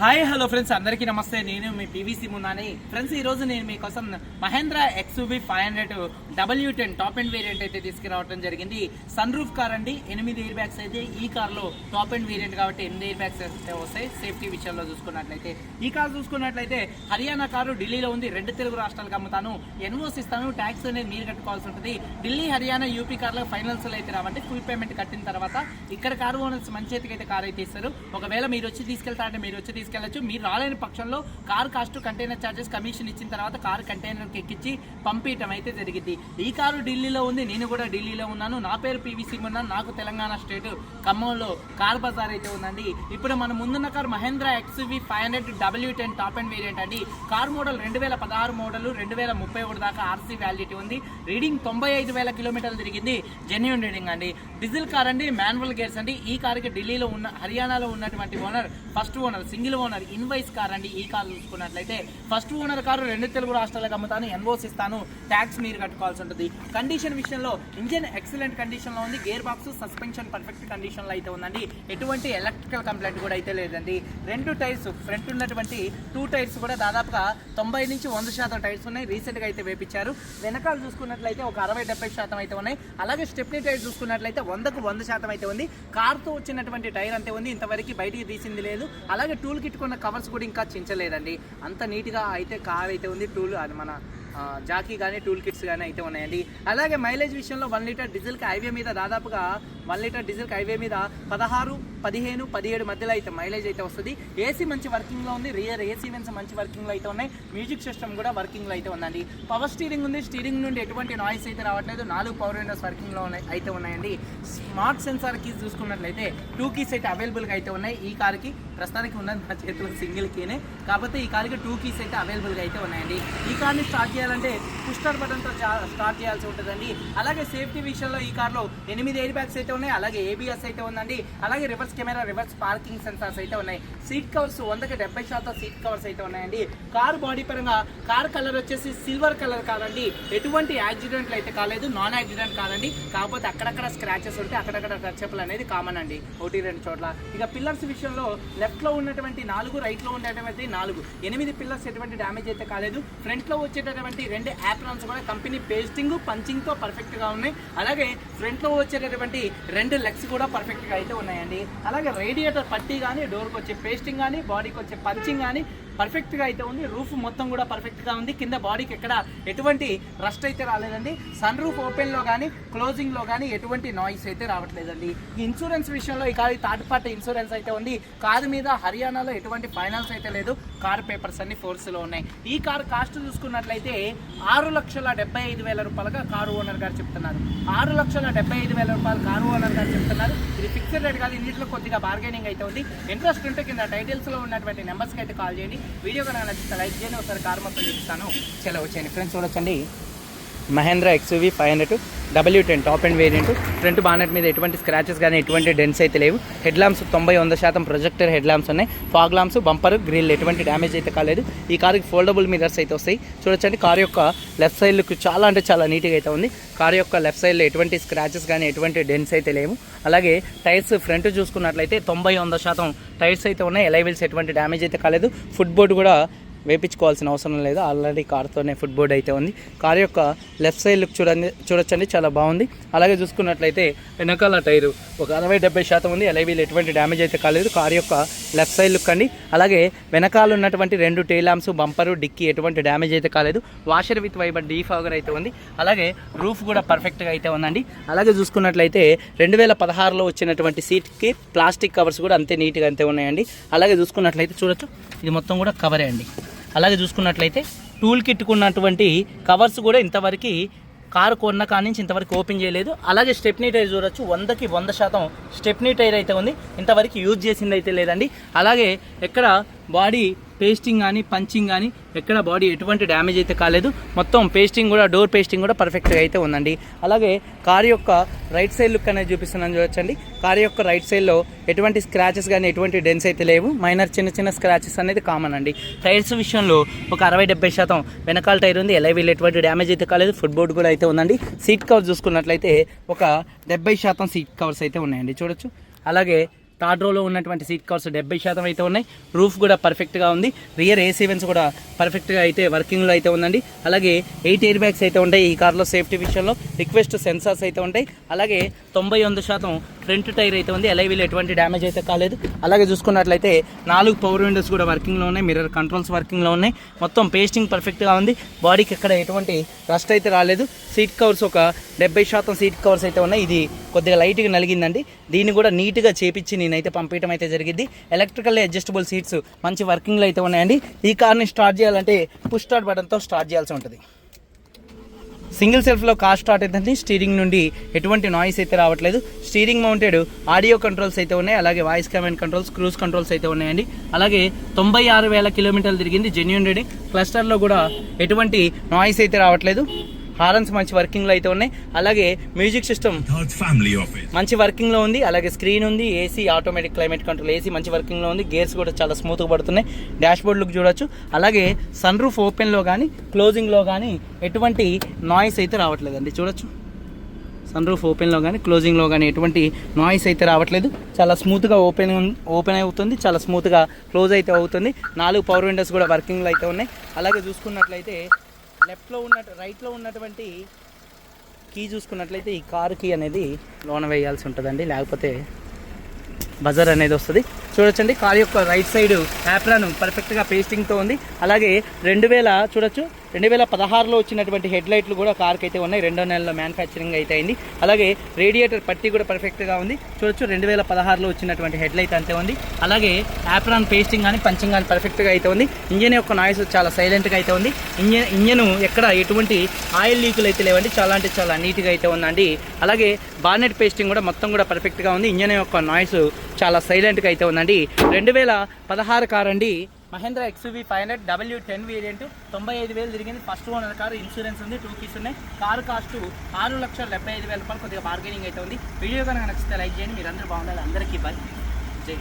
Hi hello friends అందరికీ నమస్తే. నేను మీ పీవీసీ మున్నాని ఫ్రెండ్స్ ఈ రోజు నేను మీకోసం Mahindra XUV five hundred W ten top end variant అయితే తీసుకురావడం జరిగింది. సన్ రూఫ్ కార్ అండి. ఎనిమిది ఎయిర్ బ్యాగ్స్ అయితే ఈ కార్లో టాప్ అండ్ వేరియంట్ కాబట్టి ఎనిమిది ఎయిర్ బ్యాగ్స్ అయితే వస్తాయి. సేఫ్టీ విషయంలో చూసుకున్నట్లయితే. ఈ కార్ చూసుకున్నట్లయితే హర్యానా కారు ఢిల్లీలో ఉంది. రెండు తెలుగు రాష్ట్రాలకు అమ్ముతాను. ఎన్ఓస్ ఇస్తాను ట్యాక్స్ అనేది మీరు కట్టుకోవాల్సి ఉంటుంది. ఢిల్లీ హర్యానా యూపీ కార్లో ఫైనల్స్ అయితే రావండి. ఫుల్ పేమెంట్ కట్టిన తర్వాత ఇక్కడ కారు ఓనర్స్ మంచి అయితే కార్ అయితే ఇస్తారు. ఒకవేళ మీరు వచ్చి తీసుకెళ్తారంటే మీరు వచ్చి తీసుకెళ్ళచ్చు. మీరు రాలేని పక్షంలో car cost container charges commission ఇచ్చిన తర్వాత కార్ కంటైనర్కి ఎక్కించి పంపించడం అయితే జరిగింది. ఈ కారు ఢిల్లీలో ఉంది. నేను కూడా ఢిల్లీలో ఉన్నాను. నా పేరు పీవీసీ ఉన్నాను నాకు తెలంగాణ స్టేట్ ఖమ్మంలో కార్ బజార్ అయితే ఉందండి. ఇప్పుడు మన ముందున్న car Mahindra XUV five hundred W ten top end variant అండి. కార్ మోడల్ రెండు వేల పదహారు మోడల్ రెండు వేల ముప్పై ఒకటి దాకా ఆర్సీ వ్యాలిడిటీ ఉంది. రీడింగ్ తొంభై ఐదు వేల కిలోమీటర్లు తిరిగింది. జెన్యున్ రీడింగ్ అండి. డీజిల్ కార్ అండి మాన్యువల్ గేర్స్ అండి. ఈ కార్కి ఢిల్లీలో ఉన్న హర్యానాలో ఉన్నటువంటి owner first owner single owner invoice car అండి ఈ కార్ చూసుకున్నట్లయితే. ఫస్ట్ ఓనర్ కారు రెండు తెలుగు రాష్ట్రాలకు అమ్ముతాను ఎన్ఓస్ ఇస్తాను ట్యాక్స్ మీరు కట్టుకోవాల్సి ఉంటుంది. కండిషన్ విషయంలో ఇంజిన్ ఎక్సలెంట్ కండిషన్లో ఉంది గేర్ బాక్స్ సస్పెన్షన్ పర్ఫెక్ట్ కండిషన్లో అయితే ఉందండి. ఎటువంటి ఎలక్ట్రికల్ కంప్లైంట్ కూడా అయితే లేదండి. రెండు టైర్స్ ఫ్రంట్ ఉన్నటువంటి టూ టైర్స్ కూడా దాదాపుగా తొంభై నుంచి వంద శాతం టైర్స్ ఉన్నాయి. రీసెంట్గా అయితే వేపించారు. వెనకాల చూసుకున్నట్లయితే ఒక అరవై డెబ్బై శాతం అయితే ఉన్నాయి. అలాగే స్టెప్నీ టైర్ చూసుకున్నట్లయితే వందకు వంద శాతం అయితే ఉంది. కార్తో వచ్చినటువంటి టైర్ అంతే ఉంది. ఇంతవరకు బయటికి తీసింది లేదు. అలాగే టూల్కి కొన్న కవర్స్ కూడా ఇంకా చించలేదండి. అంత నీట్గా అయితే కార్ అయితే ఉంది టూల్ అది మన జాకీ కానీ టూల్ కిట్స్ కానీ అయితే ఉన్నాయండి. అలాగే మైలేజ్ విషయంలో వన్ లీటర్ డీజిల్కి హైవే మీద దాదాపుగా వన్ లీటర్ డీజిల్కి హైవే మీద పదహారు పదిహేను పదిహేడు మధ్యలో అయితే మైలేజ్ అయితే వస్తుంది. ఏసీ మంచి వర్కింగ్లో ఉంది. రియర్ ఏసీ వెన్స్ మంచి వర్కింగ్లో అయితే ఉన్నాయి. మ్యూజిక్ సిస్టమ్ కూడా వర్కింగ్లో అయితే ఉందండి. పవర్ స్టీరింగ్ ఉంది. స్టీరింగ్ నుండి ఎటువంటి నాయిస్ అయితే రావట్లేదు. నాలుగు పవర్ విండోస్ వర్కింగ్లో ఉన్నాయి అయితే ఉన్నాయండి. స్మార్ట్ సెన్సార్ కీస్ చూసుకున్నట్లయితే టూ కీస్ అయితే అవైలబుల్గా అయితే ఉన్నాయి. ఈ కార్కి ప్రస్తుతానికి ఉన్నది నా చేతిలో సింగిల్ కీనే. కాకపోతే ఈ కార్కి టూ కీస్ అయితే అవైలబుల్గా అయితే ఉన్నాయండి. ఈ కార్ని స్టార్ట్ చేయాలంటే పుస్టర్ బటన్తో స్టార్ట్ చేయాల్సి ఉంటుందండి. అలాగే సేఫ్టీ విషయంలో ఈ కార్లో ఎనిమిది ఎయిర్ బ్యాగ్స్ అయితే ఉన్నాయి. అలాగే ఏబిఎస్ అయితే ఉందండి. అలాగే reverse camera reverse parking sensors అయితే ఉన్నాయి. సీట్ కవర్స్ వందకి డెబ్బై శాతం సీట్ కవర్స్ అయితే ఉన్నాయండి. కార్ బాడీ పరంగా కార్ కలర్ వచ్చేసి సిల్వర్ కలర్ కాదండి. ఎటువంటి యాక్సిడెంట్లు అయితే కాలేదు. నాన్ యాక్సిడెంట్ కాదండి. కాకపోతే అక్కడక్కడ స్క్రాచెస్ ఉంటే అక్కడక్కడ టచ్అప్లు అనేది కామన్ అండి. ఒకటి రెండు చోట్ల. ఇక పిల్లర్స్ విషయంలో లెఫ్ట్లో ఉన్నటువంటి నాలుగు రైట్లో ఉండేటువంటి నాలుగు. ఎనిమిది పిల్లర్స్ ఎటువంటి డ్యామేజ్ అయితే కాలేదు. ఫ్రంట్లో వచ్చేటటువంటి రెండు యాప్రాన్స్ కూడా కంపెనీ పేస్టింగ్ పంచింగ్తో పర్ఫెక్ట్గా ఉన్నాయి. అలాగే ఫ్రంట్లో వచ్చేటటువంటి రెండు లెగ్స్ కూడా పర్ఫెక్ట్గా అయితే ఉన్నాయండి. అలాగే రేడియేటర్ పట్టీ కానీ డోర్కి వచ్చే పేస్టింగ్ కానీ బాడీకి వచ్చే పంచింగ్ కానీ పర్ఫెక్ట్గా అయితే ఉంది. రూఫ్ మొత్తం కూడా పర్ఫెక్ట్గా ఉంది. కింద బాడీకి ఎక్కడ ఎటువంటి రస్ట్ అయితే రాలేదండి. సన్ రూఫ్ ఓపెన్లో కానీ క్లోజింగ్లో కానీ ఎటువంటి నాయిస్ అయితే రావట్లేదండి. ఈ ఇన్సూరెన్స్ విషయంలో ఈ కారు థర్డ్ పార్టీ ఇన్సూరెన్స్ అయితే ఉంది. కారు మీద హర్యానాలో ఎటువంటి ఫైనాన్స్ అయితే లేదు. కార్ పేపర్స్ అన్ని ఫోర్స్లో ఉన్నాయి. ఈ కారు కాస్ట్ చూసుకున్నట్లయితే ఆరు లక్షల డెబ్బై ఐదు వేల రూపాయలుగా కారు ఓనర్ గారు చెప్తున్నారు. ఆరు లక్షల డెబ్బై ఐదు వేల రూపాయలు కారు ఓనర్ గారు చెప్తున్నారు. ఇది ఫిక్స్డ్ రేట్ కాదు ఇందులో కొద్దిగా బార్గెనింగ్ అయితే ఉంది. ఇంట్రెస్ట్ ఉంటే కింద టైటిల్స్లో ఉన్నటువంటి నెంబర్స్కి అయితే కాల్ చేయండి. వీడియో కనుక నచ్చితే లైక్ చేయండి ఒకసారి కార్ మొత్తం చూపిస్తాను. చాలా వచ్చేయండి. ఫ్రెండ్స్ చూడొచ్చండి. Mahindra XUV five hundred W ten top and variant. Front bonnet మీద ఎటువంటి స్క్రాచెస్ కానీ ఎటువంటి డెన్స్ అయితే లేవు. హెడ్ ల్యాంప్స్ తొంభై వంద శాతం ప్రొజెక్టర్ హెడ్ ల్యాంప్స్ ఉన్నాయి. ఫాగ్ ల్యాంప్స్ బంపర్ గ్రిల్ ఎటువంటి డ్యామేజ్ అయితే కాలేదు. ఈ కార్కి ఫోల్డబుల్ మిరర్స్ అయితే వస్తాయి. చూడొచ్చండి కార్ యొక్క లెఫ్ట్ సైడ్ లుక్ చాలా అంటే చాలా నీట్గా అయితే ఉంది. కార్ యొక్క లెఫ్ట్ సైడ్లో ఎటువంటి స్క్రాచెస్ కానీ ఎటువంటి డెన్స్ అయితే లేవు. అలాగే టైర్స్ ఫ్రంట్ చూసుకున్నట్లయితే తొంభై వంద శాతం టైర్స్ అయితే ఉన్నాయి. ఎలైవిల్స్ ఎటువంటి డ్యామేజ్ అయితే కాలేదు. ఫుట్ బోర్డు కూడా వేపించుకోవాల్సిన అవసరం లేదు. ఆల్రెడీ కార్తోనే ఫుడ్ బోర్డ్ అయితే ఉంది. కార్ యొక్క లెఫ్ట్ సైడ్ లుక్ చూడండి చూడొచ్చండి చాలా బాగుంది. అలాగే చూసుకున్నట్లయితే వెనకాల టైరు ఒక అరవై డెబ్బై శాతం ఉంది. ఎలైవీలు ఎటువంటి డ్యామేజ్ అయితే కాలేదు. కార్ యొక్క లెఫ్ట్ సైడ్ లుక్ అండి. అలాగే వెనకాల ఉన్నటువంటి రెండు టైల్ బంపరు డిక్కీ ఎటువంటి డ్యామేజ్ అయితే కాలేదు. వాషర్ విత్ వైబర్ డీఫాగర్ అయితే ఉంది. అలాగే రూఫ్ కూడా పర్ఫెక్ట్గా అయితే ఉందండి. అలాగే చూసుకున్నట్లయితే రెండు వేల పదహారులో వచ్చినటువంటి సీట్కి ప్లాస్టిక్ కవర్స్ కూడా అంతే నీట్గా అంతే ఉన్నాయండి. అలాగే చూసుకున్నట్లయితే చూడొచ్చు. ఇది మొత్తం కూడా కవరే అండి. అలాగే చూసుకున్నట్లయితే టూల్ కిట్టుకున్నటువంటి కవర్స్ కూడా ఇంతవరకు కారు కొన్న కాడి నుంచి ఇంతవరకు ఓపెన్ చేయలేదు. అలాగే స్టెప్నీ టైర్ చూడొచ్చు. వందకి వంద శాతం స్టెప్నీ టైర్ అయితే ఉంది. ఇంతవరకు యూజ్ చేసింది అయితే లేదండి. అలాగే ఎక్కడ బాడీ పేస్టింగ్ కానీ పంచింగ్ కానీ ఎక్కడ బాడీ ఎటువంటి డ్యామేజ్ అయితే కాలేదు. మొత్తం పేస్టింగ్ కూడా డోర్ పేస్టింగ్ కూడా పర్ఫెక్ట్గా అయితే ఉందండి. అలాగే కార్ యొక్క రైట్ సైడ్ లుక్ అనేది చూపిస్తున్నాను చూడొచ్చండి. కార్ యొక్క రైట్ సైడ్లో ఎటువంటి స్క్రాచెస్ కానీ ఎటువంటి డెన్స్ అయితే లేవు. మైనర్ చిన్న చిన్న స్క్రాచెస్ అనేది కామన్ అండి. టైర్స్ విషయంలో ఒక అరవై డెబ్బై శాతం వెనకాల టైర్ ఉంది. ఎలా వీళ్ళు ఎటువంటి డ్యామేజ్ అయితే కాలేదు. ఫుట్ బోర్డ్ కూడా అయితే ఉందండి. సీట్ కవర్ చూసుకున్నట్లయితే ఒక డెబ్బై శాతం సీట్ కవర్స్ అయితే ఉన్నాయండి. చూడొచ్చు. అలాగే థర్డ్ రోలో ఉన్నటువంటి సీట్ కవర్స్ డెబ్బై శాతం అయితే ఉన్నాయి. రూఫ్ కూడా పర్ఫెక్ట్గా ఉంది. రియర్ ఏసీ వెన్స్ కూడా పర్ఫెక్ట్గా అయితే వర్కింగ్లో అయితే ఉందండి. అలాగే ఎయిట్ ఎయిర్ బ్యాగ్స్ అయితే ఉంటాయి ఈ కార్లో సేఫ్టీ విషయంలో. రిక్వెస్ట్ సెన్సార్స్ అయితే ఉంటాయి. అలాగే తొంభై వంద శాతం ఫ్రంట్ టైర్ అయితే ఉంది. ఎలైవీలో ఎటువంటి డ్యామేజ్ అయితే కాలేదు. అలాగే చూసుకున్నట్లయితే నాలుగు పవర్ విండోస్ కూడా వర్కింగ్లో ఉన్నాయి. మిర్రర్ కంట్రోల్స్ వర్కింగ్లో ఉన్నాయి. మొత్తం పేస్టింగ్ పర్ఫెక్ట్గా ఉంది. బాడీకి ఎక్కడ ఎటువంటి రస్ట్ అయితే రాలేదు. సీట్ కవర్స్ ఒక డెబ్బై శాతం సీట్ కవర్స్ అయితే ఉన్నాయి. ఇది కొద్దిగా లైట్గా నలిగిందండి. దీన్ని కూడా నీట్గా చేపించి నేనైతే పంపించడం అయితే జరిగింది. ఎలక్ట్రికల్ అడ్జస్టబుల్ సీట్స్ మంచి వర్కింగ్లో అయితే ఉన్నాయండి. ఈ కార్ని స్టార్ట్ చేయాలంటే పుష్ స్టార్ట్ బటన్తో స్టార్ట్ చేయాల్సి ఉంటుంది. సింగిల్ సెల్ఫ్లో కార్ స్టార్ట్ అవుతుంది స్టీరింగ్ నుండి ఎటువంటి నాయిస్ అయితే రావట్లేదు. స్టీరింగ్ మౌంటెడ్ ఆడియో కంట్రోల్స్ అయితే ఉన్నాయి అలాగే voice command controls cruise controls అయితే ఉన్నాయండి. అలాగే తొంభై ఆరు వేల కిలోమీటర్లు తిరిగింది జెన్యున్ రెడీ క్లస్టర్లో కూడా ఎటువంటి నాయిస్ అయితే రావట్లేదు. హారన్స్ మంచి వర్కింగ్లో అయితే ఉన్నాయి. అలాగే మ్యూజిక్ సిస్టమ్. మంచి వర్కింగ్లో ఉంది. అలాగే స్క్రీన్ ఉంది AC automatic climate control AC మంచి వర్కింగ్లో ఉంది. గేర్స్ కూడా చాలా స్మూత్గా పడుతున్నాయి. డాష్ బోర్డ్ లుక్ చూడొచ్చు. అలాగే సన్ రూఫ్ ఓపెన్లో కానీ క్లోజింగ్లో కానీ ఎటువంటి నాయిస్ అయితే రావట్లేదండి. చూడొచ్చు. సన్ రూఫ్ ఓపెన్లో కానీ క్లోజింగ్లో కానీ ఎటువంటి నాయిస్ అయితే రావట్లేదు. చాలా స్మూత్గా ఓపెన్ ఓపెన్ అవుతుంది. చాలా స్మూత్గా క్లోజ్ అయితే అవుతుంది. నాలుగు పవర్ విండోస్ కూడా వర్కింగ్లో అయితే ఉన్నాయి. అలాగే చూసుకున్నట్లయితే లెఫ్ట్లో ఉన్న రైట్లో ఉన్నటువంటి కీ చూసుకున్నట్లయితే ఈ కారు కీ అనేది లోన వేయాల్సి ఉంటుందండి. లేకపోతే బజర్ అనేది వస్తుంది. చూడొచ్చండి కారు యొక్క రైట్ సైడ్ యాప్రాన్ పర్ఫెక్ట్గా పేస్టింగ్తో ఉంది. అలాగే రెండు వేల చూడొచ్చు రెండు వేల పదహారులో వచ్చినటువంటి హెడ్ లైట్లు కూడా కార్కి అయితే ఉన్నాయి. రెండో నెలలో మ్యానుఫ్యాక్చరింగ్ అయితే అయింది. అలాగే రేడియేటర్ పట్టి కూడా పర్ఫెక్ట్గా ఉంది. చూడొచ్చు రెండు వేల పదహారులో వచ్చినటువంటి హెడ్ లైట్ అంతే ఉంది. అలాగే యాప్రాన్ పేస్టింగ్ కానీ పంచింగ్ కానీ పర్ఫెక్ట్గా అయితే ఉంది. ఇంజన్ యొక్క నాయిస్ చాలా సైలెంట్గా అయితే ఉంది. ఇంజన్ ఇంజన్ ఎక్కడ ఎటువంటి ఆయిల్ లీకులు అయితే లేవండి. చాలా అంటే చాలా నీట్గా అయితే ఉందండి. అలాగే బార్నెట్ పేస్టింగ్ కూడా మొత్తం కూడా పర్ఫెక్ట్గా ఉంది. ఇంజన్ యొక్క నాయిస్ చాలా సైలెంట్గా అయితే ఉందండి. రెండు వేల పదహారు కార్ అండి Mahindra XUV five hundred W ten variant తొంభై ఐదు వేలు తిరిగింది. ఫస్ట్ ఓనర్ కారు ఇన్సూరెన్స్ ఉంది టూ కీస్ ఉన్నాయి. కారు కాస్ట్ ఆరు లక్షల డెబ్బై ఐదు వేల రూపాయలు కొద్దిగా బార్గెనింగ్ అయితే ఉంది. వీడియో కనుక నచ్చితే లైక్ చేయండి. మీరు అందరూ బాగుండాలి. అందరికీ బాయ్ జై